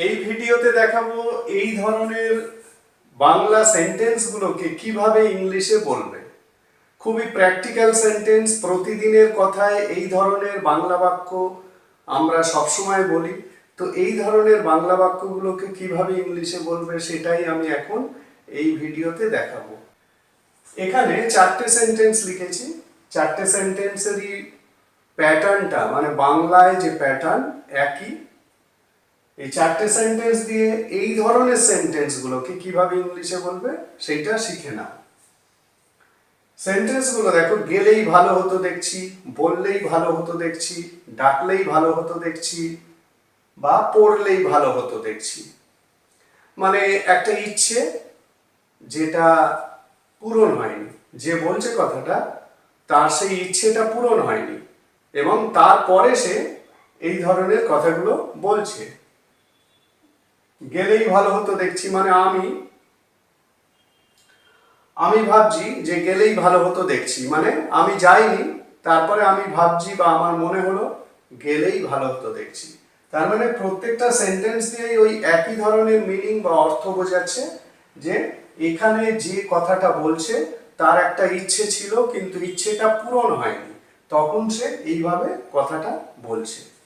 এই ভিডিওতে দেখাবো এই ধরনের বাংলা সেন্টেন্সগুলোকে কীভাবে ইংলিশে বলবে। খুবই প্র্যাকটিক্যাল সেন্টেন্স, প্রতিদিনের কথায় এই ধরনের বাংলা বাক্য আমরা সবসময় বলি। তো এই ধরনের বাংলা বাক্যগুলোকে কীভাবে ইংলিশে বলবে সেটাই আমি এখন এই ভিডিওতে দেখাবো। এখানে চারটে সেন্টেন্স লিখেছি। চারটে সেন্টেন্সেরই প্যাটার্নটা মানে বাংলায় যে প্যাটার্ন, একই। এই চারটে সেন্টেন্স দিয়ে এই ধরনের সেন্টেন্সগুলোকে কীভাবে ইংলিশে বলবে, সেইটা শিখে নাও। সেন্টেন্সগুলো দেখো, গেলেই ভালো হতো দেখছি, বললেই ভালো হতো দেখছি, ডাকলেই ভালো হতো দেখছি, বা পড়লেই ভালো হতো দেখছি। মানে একটা ইচ্ছে যেটা পূরণ হয়নি, যে বলছে কথাটা, তার সেই ইচ্ছেটা পূরণ হয়নি, এবং তারপরে সে এই ধরনের কথাগুলো বলছে। গেলেই ভালো হতো, দেখছি মানে আমি। আমি ভাবছি যে গেলেই ভালো হতো, দেখছি। মানে আমি যাইনি, তারপরে আমি ভাবছি বা আমার মনে হলো, গেলেই ভালো হতো, দেখছি। তার মানে প্রত্যেকটা সেন্টেন্স দিয়েই ওই একই ধরনের মিনিং বা অর্থ বোঝাচ্ছে যে এখানে যে কথাটা বলছে, তার একটা ইচ্ছে ছিল, কিন্তু ইচ্ছেটা পূরণ হয়নি। তখন সে এইভাবে কথাটা বলছে।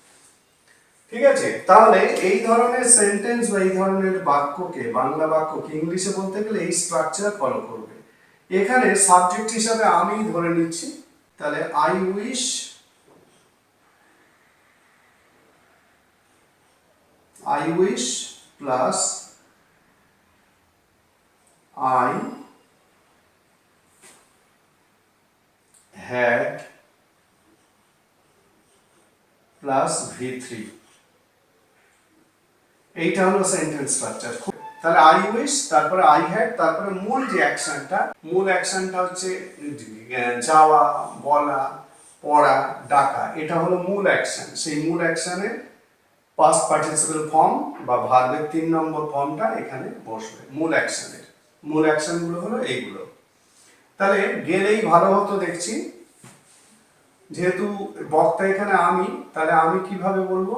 ঠিক আছে? তাহলে এই ধরনের সেন্টেন্স বা এই ধরনের বাক্যকে, বাংলা বাক্যকে ইংলিশে বলতে গেলে এই স্ট্রাকচার ফলো করবে। এখানে সাবজেক্ট হিসাবে আমি ধরে নিচ্ছি। তাহলে I wish I wish plus I had plus V three এইটা হলো সেন্টেন্স স্ট্রাকচার তাহলে আই উইশ তারপরে আই হ্যাড তারপরে মূল যে অ্যাকশনটা মূল অ্যাকশনটা হচ্ছে যাওয়া, বলা, পড়া, ডাকা, এটা হলো মূল অ্যাকশন সেই মূল অ্যাকশনের পাস্ট পার্টিসিপাল ফর্ম বা ভার্বের তিন নম্বর ফর্মটা এখানে বসবে, মূল অ্যাকশনের মূল অ্যাকশনগুলো হলো এইগুলো। তাহলে গেলেই ভালো হতো দেখছি। যেহেতু বক্তা এখানে আমি, তাহলে আমি কীভাবে বলব?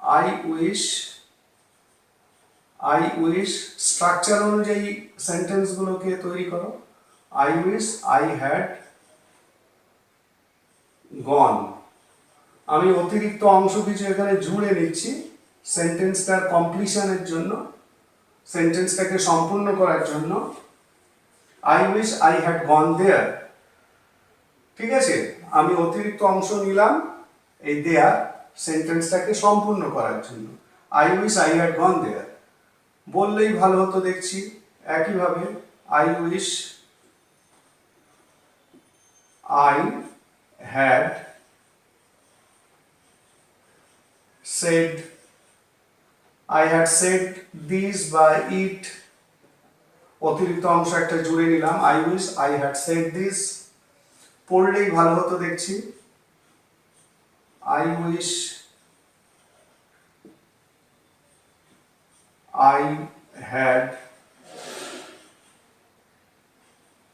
I wish I wish structure অনুযায়ী সেন্টেন্সগুলোকে তৈরি করো। I wish I had gone আমি অতিরিক্ত অংশ কিছু এখানে জুড়ে নিচ্ছি সেন্টেন্সটার কমপ্লিশনের জন্য সেন্টেন্সটাকে সম্পূর্ণ করার জন্য। I wish I had gone there ঠিক আছে? আমি অতিরিক্ত অংশ নিলাম এই দেয়ার সেন্টেন্সটাকে সম্পূর্ণ করার জন্য। I wish I had gone there বললেই ভালো হতো দেখছি। একইভাবে I wish I had said, I had said this by it অতিরিক্ত অংশ একটা জুড়ে নিলাম। I wish I had said this পড়লেই ভালো হতো দেখছি। I wish I had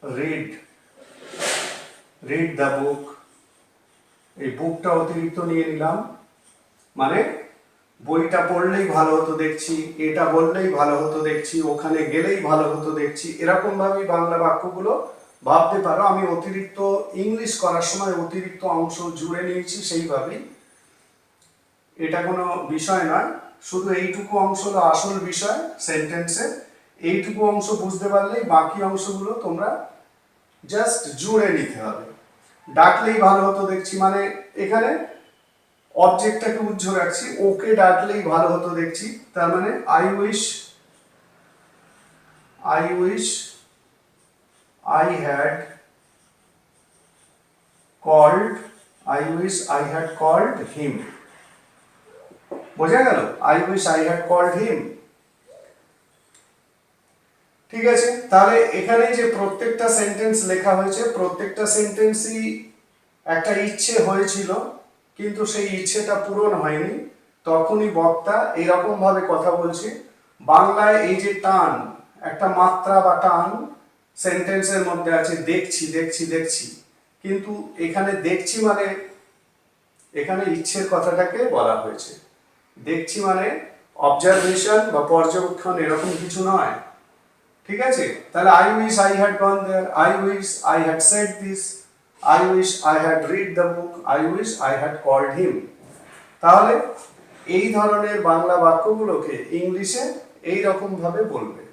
read read the book এই বুকটা অতিরিক্ত নিয়ে নিলাম। মানে বইটা পড়লেই ভালো হতো দেখছি, এটা বললেই ভালো হতো দেখছি, ওখানে গেলেই ভালো হতো দেখছি। এরকম ভাবেই বাংলা বাক্যগুলো ভাবতে পারো। আমি অতিরিক্ত ইংলিশ করার সময় অতিরিক্ত অংশ জুড়ে নিয়েছি সেইভাবেই। এটা কোনো বিষয় নয়। শুধু এইটুকু অংশ হলো আসল বিষয় সেন্টেন্সে এইটুকু অংশ বুঝতে পারলেই বাকি অংশগুলো তোমরা জাস্ট জুড়ে নিতে হবে। ডাকলেই ভালো হতো দেখছি মানে এখানে অবজেক্টটাকে উজ্জ্ব রাখছি, ওকে ডাকলেই ভালো হতো দেখছি, তার মানে I wish I wish I had called I wish I had called him বোঝা গেল? I wish I had called him ঠিক আছে? তাহলে এখানে যে প্রত্যেকটা সেন্টেন্স লেখা হয়েছে, প্রত্যেকটা সেন্টেন্সই একটা ইচ্ছে হয়েছিল, কিন্তু সেই ইচ্ছেটা পূরণ হয়নি। তখনই বক্তা এরকম ভাবে কথা বলছে, বাংলায় এই যে টান, একটা মাত্রা বা টান সেন্টেন্সের মধ্যে আছে, দেখছি দেখছি দেখছি। কিন্তু এখানে দেখছি মানে এখানে ইচ্ছের কথাটাকে বলা হয়েছে। দেখছি মানে অবজারভেশন বা পর্যবেক্ষণ এরকম কিছু নয়। ঠিক আছে? তাহলে I wish I had gone there I wish I had said this I wish I had read the book I wish I had called him তাহলে এই ধরনের বাংলা বাক্যগুলোকে ইংলিশে এই রকম ভাবে বলবে।